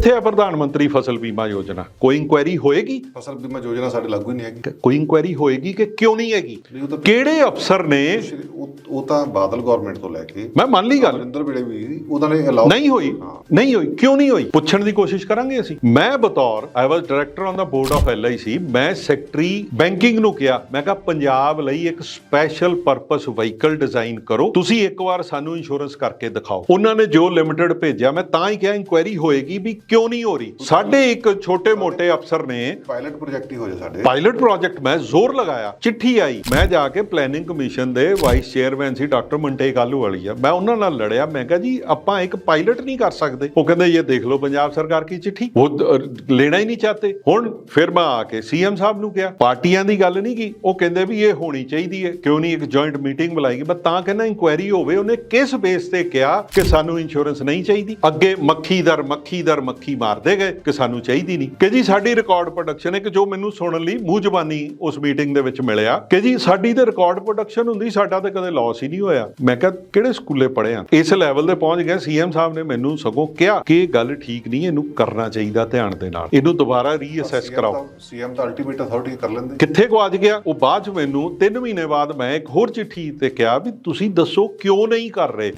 ਕਿੱਥੇ ਹੈ ਪ੍ਰਧਾਨ ਮੰਤਰੀ ਫਸਲ ਬੀਮਾ ਯੋਜਨਾ? ਕੋਈ ਇਨਕੁਆਇਰੀ ਹੋਏਗੀ? ਫਸਲ ਬੀਮਾ ਯੋਜਨਾ ਸਾਡੇ ਲਾਗੂ ਹੀ ਨਹੀਂ ਹੈਗੀ। ਕੋਈ ਇਨਕੁਆਇਰੀ ਹੋਏਗੀ ਕਿ ਕਿਉਂ ਨਹੀਂ ਹੈਗੀ? ਨਹੀਂ ਉਹ ਤਾਂ ਕਿਹੜੇ ਅਫਸਰ ਨੇ? ਉਹ ਤਾਂ ਬਾਦਲ ਗਵਰਨਮੈਂਟ ਤੋਂ ਲੈ ਕੇ ਮੈਂ ਮੰਨ ਲਈ ਗੱਲ। ਅਮਰਿੰਦਰ ਵੇਲੇ ਵੀ ਉਹਨਾਂ ਨੇ ਅਲਾਉ ਨਹੀਂ ਹੋਈ। ਨਹੀਂ ਹੋਈ। ਕਿਉਂ ਨਹੀਂ ਹੋਈ? ਪੁੱਛਣ ਦੀ ਕੋਸ਼ਿਸ਼ ਕਰਾਂਗੇ ਅਸੀਂ। ਮੈਂ ਬਤੌਰ I was director on the board of LIC ਮੈਂ ਸੈਕਟਰੀ ਬੈਂਕਿੰਗ ਨੂੰ ਕਿਹਾ। ਮੈਂ ਕਿਹਾ ਪੰਜਾਬ ਲਈ ਇੱਕ ਸਪੈਸ਼ਲ ਪਰਪਸ ਵਹੀਕਲ ਡਿਜ਼ਾਈਨ ਕਰੋ। ਤੁਸੀਂ ਇੱਕ ਵਾਰ ਸਾਨੂੰ ਇੰਸ਼ੋਰੈਂਸ ਕਰਕੇ ਦਿਖਾਓ। ਉਹਨਾਂ ਨੇ ਜੋ ਲਿਮਟਿਡ ਭੇਜਿਆ ਮੈਂ ਤਾਂ ਹੀ ਕਿਹਾ ਇਨਕੁਆਇਰੀ ਹੋਏਗੀ ਵੀ ਕਿਉਂ ਨਹੀਂ ਹੋ ਰਹੀ? ਸਾਡੇ ਇੱਕ ਛੋਟੇ ਮੋਟੇ ਅਫਸਰ ਨੇ ਪਾਇਲਟ ਪ੍ਰੋਜੈਕਟ ਹੀ ਹੋ ਜਾ ਸਾਡੇ। ਪਾਇਲਟ ਪ੍ਰੋਜੈਕਟ ਮੈਂ ਜ਼ੋਰ ਲਗਾਇਆ ਚਿੱਠੀ ਆਈ। ਮੈਂ ਜਾ ਕੇ ਪਲੈਨਿੰਗ ਕਮਿਸ਼ਨ ਦੇ ਵਾਈਸ ਚੇਅਰਮੈਨ ਸੀ ਡਾਕਟਰ ਮੰਟੇ ਕਾਲੂ ਵਾਲੀ ਆ। ਮੈਂ ਉਹਨਾਂ ਨਾਲ ਲੜਿਆ ਮੈਂ ਕਿਹਾ ਜੀ ਆਪਾਂ ਇੱਕ ਪਾਇਲਟ ਨਹੀਂ ਕਰ ਸਕਦੇ। ਉਹ ਕਹਿੰਦੇ ਇਹ ਦੇਖ ਲਓ ਪੰਜਾਬ ਸਰਕਾਰ ਕੀ ਚਿੱਠੀ। ਉਹ ਲੈਣਾ ਹੀ ਨਹੀਂ ਚਾਹਤੇ। ਹੁਣ ਫਿਰ ਮੈਂ ਆ ਕੇ ਸੀਐਮ ਸਾਹਿਬ ਨੂੰ ਕਿਹਾ ਪਾਰਟੀਆਂ ਦੀ ਗੱਲ ਨਹੀਂ ਕੀ? ਉਹ ਕਹਿੰਦੇ ਵੀ ਇਹ ਹੋਣੀ ਚਾਹੀਦੀ ਹੈ ਕਿਉਂ ਨਹੀਂ ਇੱਕ ਜੁਆਇੰਟ ਮੀਟਿੰਗ ਬੁਲਾਈਗੀ ਮੈਂ ਤਾਂ ਕਹਿੰਦਾ ਇਨਕੁਆਇਰੀ ਹੋਵੇ ਉਹਨੇ ਕਿਸ ਬੇਸ ਤੇ ਕਿਹਾ ਕਿ ਸਾਨੂੰ ਇੰਸ਼ੋਰੈਂਸ ਨਹੀਂ ਚਾਹੀਦੀ? ਅੱਗੇ ਮੱਖੀ ਦਰ ਮੱਖੀ ਦਰ ਮੱਖੀ ਮਾਰਦੇ ਗਏ ਕਿ ਸਾਨੂੰ ਚਾਹੀਦੀ ਨਹੀਂ। ਕਿ ਜੀ ਸਾਡੀ ਰਿਕਾਰਡ ਪ੍ਰੋਡਕਸ਼ਨ ਹੈ ਕਿ ਜੋ ਮੈਨੂੰ ਸੁਣਨ ਲਈ ਮੂੰਹ ਜ਼ਬਾਨੀ ਉਸ ਮੀਟਿੰਗ ਦੇ ਵਿੱਚ ਮਿਲਿਆ ਕਿ ਜੀ ਸਾਡੀ ਤੇ ਰਿਕਾਰਡ ਪ੍ਰੋਡਕਸ਼ਨ ਹੁੰਦੀ ਸਾਡਾ ਤੇ ਕਦੇ ਲਾਸ ਹੀ ਨਹੀਂ ਹੋਇਆ। ਮੈਂ ਕਿਹਾ ਕਿਹੜੇ ਸਕੂਲੇ ਪੜ੍ਹਿਆ ਇਸ ਲੈਵਲ ਤੇ ਪਹੁੰਚ ਗਿਆ ਸੀਐਮ ਸਾਹਿਬ ਨੇ ਮੈਨੂੰ ਸਗੋਂ ਕਿਹਾ ਕਿ ਇਹ ਗੱਲ ਠੀਕ ਨਹੀਂ ਇਹਨੂੰ ਕਰਨਾ ਚਾਹੀਦਾ ਧਿਆਨ ਦੇ ਨਾਲ। ਇਹਨੂੰ ਦੁਬਾਰਾ ਰੀਅਸੈਸ ਕਰਾਓ। ਸੀਐਮ ਤਾਂ ਅਲਟੀਮੇਟ ਅਥਾਰਟੀ ਕਰ ਲੈਂਦੇ। ਕਿੱਥੇ ਗਵਾਚ ਗਿਆ? ਉਹ ਬਾਅਦ ਚ ਮੈਨੂੰ 3 ਮਹੀਨੇ ਬਾਅਦ ਮੈਂ ਇੱਕ ਹੋਰ ਚਿੱਠੀ ਤੇ ਕਿਹਾ ਵੀ ਤੁਸੀਂ ਦੱਸੋ ਕਿਉਂ ਨਹੀਂ ਕਰ ਰਹੇ?